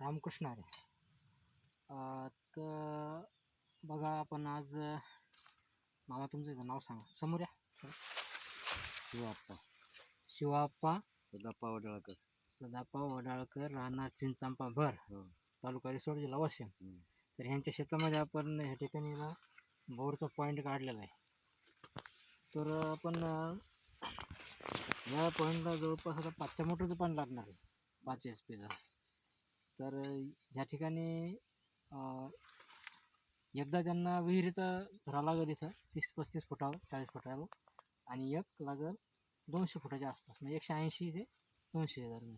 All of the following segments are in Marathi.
रामकृष्ण अं, तर बघा आपण आज मामा तुमचं नाव सांगा. समोर या. शिवाप्पा. शिवाप्पा. सदाप्पा वडाळकर. सदापा वडाळकर राहणार चिंचांपा भर हो. तालुका रिसोड जिल्हा वाशिम. तर ह्यांच्या शेतामध्ये आपण ह्या ठिकाणी बोरचा पॉईंट काढलेला आहे. तर आपण या पॉईंटला जवळपास आता पाचच्या मोटरचं पाणी लागणार आहे. पाच एच पीचं तर ह्या ठिकाणी एकदा त्यांना विहिरीचा धरा लागेल इथं तीस पस्तीस फुटावर चाळीस फुटावर आणि एक लागेल दोनशे फुटाच्या आसपास म्हणजे एकशे ऐंशी ते दोनशे दरम्यान.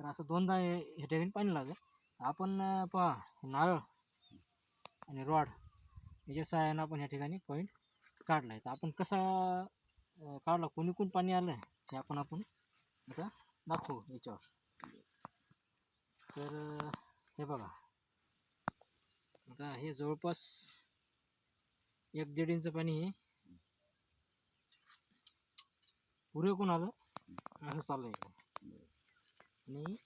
तर असं दोनदा हे ह्या ठिकाणी पाणी लागेल. आपण पहा नारळ आणि रॉड याच्या सहाय्यानं आपण ह्या ठिकाणी पॉईंट काढला आहे तर आपण कसा काढला कोणी कोण पाणी आलं ते आपण आपण आता दाखवू याच्यावर. तर हे बघा. आता हे जवळपास एक दीड इंच पाणी हे पुरे कोण आलं? असं चाललं आहे आणि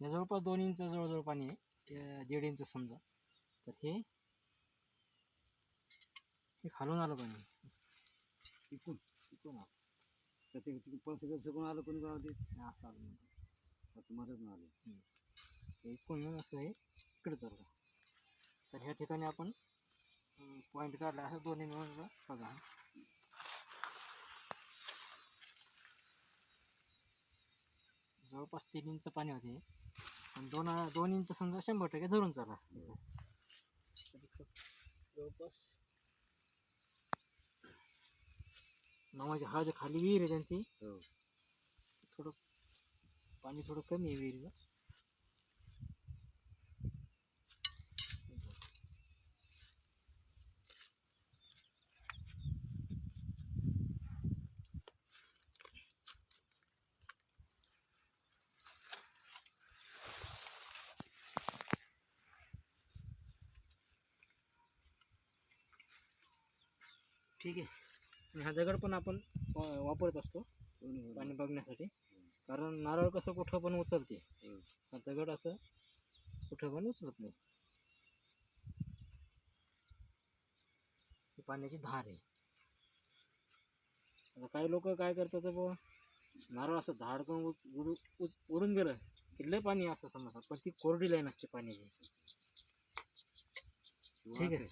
या जवळपास दोन इंच जवळजवळ पाणी आहे. दीड इंच समजा. तर हे हे खालून आलं पाणी. इकडून तिकडून आलं. तर ते तिकडून पळस सगळं आलं कोणी गावात ते हे असं आलं म्हणजे. असं मदत नाही आली. हे असं हे इकडे चाललं तर ह्या ठिकाणी आपण पॉईंट काढला. असं दोन्ही मिळून बघा. जवळपास तीन इंच पाणी होते. आणि दोन दोन इंच समजा शंभर टक्के धरून चाला. जवळपास नावाची हळद खाली विहीर आहे त्यांची. हो. थोडं पाणी थोडं कमी आहे विहिरीला. ठीक आहे. आणि हा दगड पण आपण वापरत असतो पाणी बघण्यासाठी. कारण नारळ कसं कुठं पण उचलते. हो. दगड असं कुठं पण उचलत नाही. पाण्याची धार आहे. आता काही लोक काय करतात बुवा नारळ असं धाड करून उडून गेलं की लय पाणी असं समजतात. पण ती कोरडी लाईन असते पाण्याची. ठीक आहे.